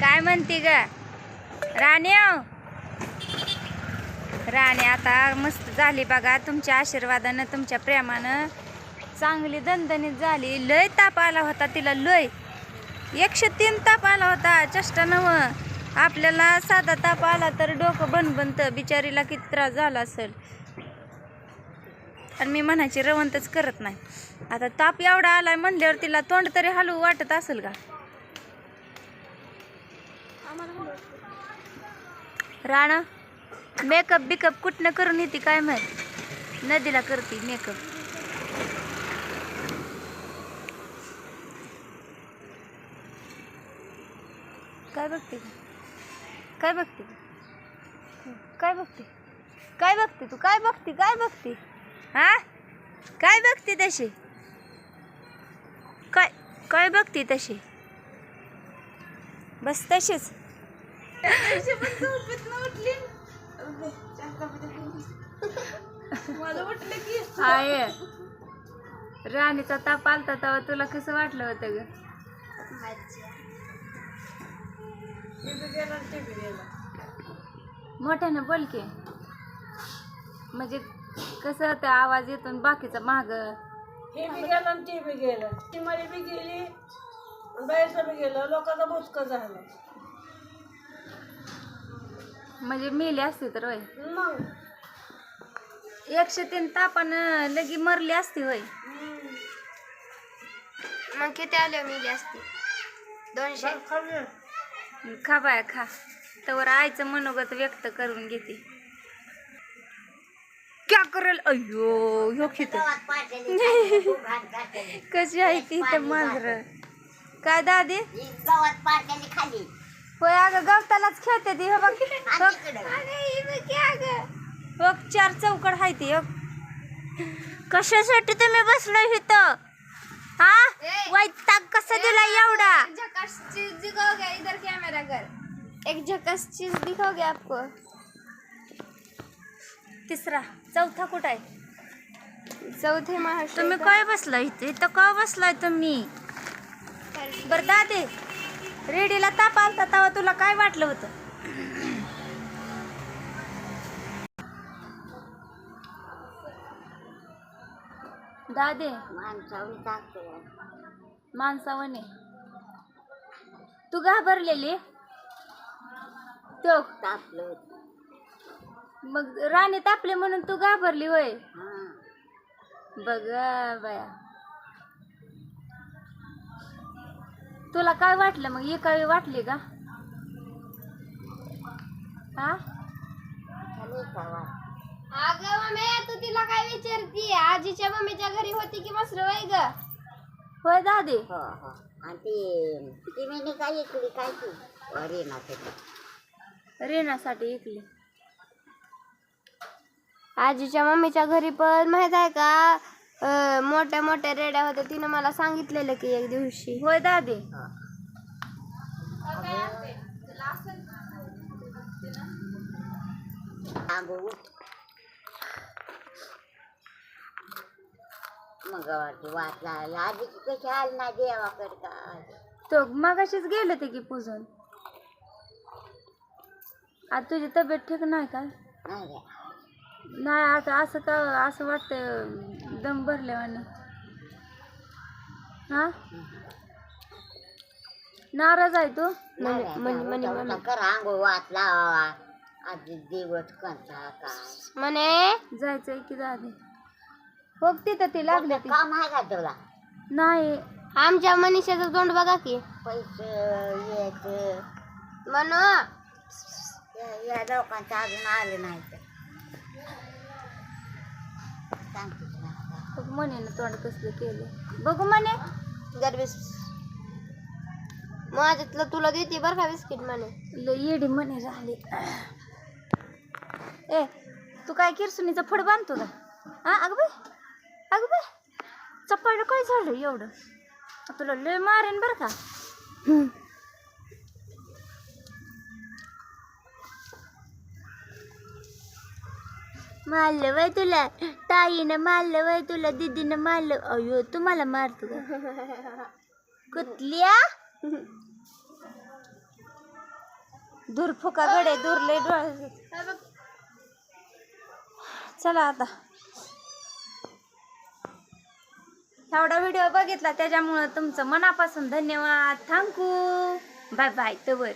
काय म्हणते ग? राण्या हो. राणे आता मस्त झाली बघा. तुमच्या आशीर्वादानं तुमच्या प्रेमानं चांगली दणदणीत झाली. लय ताप आला होता तिला लय. एकशे तीन ताप आला होता चष्टा नव आपल्याला साधा ताप आला तर डोकं बनबनतं. बिचारीला किती त्रास झाला असेल. आणि मी म्हणायची रवंतच करत नाही. आता ताप एवढा आलाय म्हणल्यावर तिला तोंड तरी हलवू वाटत असेल का? राणा मेकअप बिकअप कुठनं करून येते काय माहीत? नदीला करते मेकअप काय बघते काय बघते काय बघते? काय बघते तू? काय बघते? काय बघते? हा? काय बघते तशी? काय काय बघते तशी? बस तशीच. हाय. राणीचा ताप आलता तेव्हा तुला कसं वाटलं होतं ग? मोठ्यानं बोल की. म्हणजे कसं होतं आवाज येतो बाकीचा माग. हे बी गेलं ते बी गेलं. ती बी गेली. बाहेरचं गेलं लोकांचं झालं. म्हणजे मेली असते तर होय. मग? एकशे तीन तापानं लगी मरली असती होय. मग किती आले मिली असती? दोनशे? खाल्लं खा बाया खा. तर आईचं मनोगत व्यक्त करून घेते. क्या करेल? अयो ह्यो खित कशी आहे ती इथं मांजर? काय दादी? गावात पार्ट्याने खाली. होय अगं गवतालाच खेळते ती हो बघ. बघ. चार चौकड आहे ती. कशासाठी तुम्ही बसलो इथं? हा? वैताग कसा दिला एवढा? झकास चीज दिखाओगे इधर कैमरा कर एक झकास चीज दिखाओगे आपको. तिसरा चौथा कुठं आहे? चौथे महाराष्ट्र तुम्ही काय बसलाय इथं? इथं का बसलाय तुम्ही? बरं दादे रेडीला ताप आलता तेव्हा तुला काय वाटलं होतं? दादे माणसावून. माणसावने तू घाबरलेली? तो. तापलं मग राणी तापले म्हणून तू घाबरली होय? बघा बघ तुला काय वाटलं मग? एकावी वाटली का? हा? अगं मम्मी तू तिला काय विचारती? आजीच्या मम्मीच्या घरी होती की मसर वय ग? होय दादी. हो हो. आणि ती ती मी काय इकडे काय ती? अरे ना ते रेणासाठी ऐकली आजीच्या मम्मीच्या घरी पण माहीत आहे का? मोठ्या मोठ्या रेड्या होत्या. तिनं मला सांगितलेलं की एक दिवशी. होय दादी? मग वाटते वाट लागला कशी आली ना देवाकडे तो मगाशीच गेले ते की पूजून. आता तुझी तब्येत ठीक नाही का. नाही आता असं का असं वाटतं दम भरल्यावाने हा? नाराज आहे तू? म्हणे- उठा कर आंघोळ लावा. आधी दिवस कंचा काय? म्हणे जायचंय की दादी? बघ तिथं ती लागले ती. काम आहे का तुला? नाही. आमच्या मनीषाचं तोंड बघा की. पैसे म्हणू या- या लोकांचं अजून आलं नाही सांगते. बघ म्हणे ना तोंड कसलं केलं बघू म्हणे. गरबीस माझ्यातलं तुला देते बरं का बिस्किट म्हणे. लय येडी म्हणे राहिली. ए तू काय किरसुनीचं फड बांधतो का? हा अगं बाई अगं बाई चपायला काय झालं एवढं? तुला लय मारेन बरं का? मारलं वय तुला? ताईनं मारलं वय तुला दीदीनं मारलं. अयो तुम्हाला मारतो कुतल्या कुठल्या? दूर फुका गडे दूरले डोळे. चला आता. एवढा व्हिडिओ बघितला त्याच्यामुळं तुमचं मनापासून धन्यवाद. थँक्यू. बाय बाय तवर.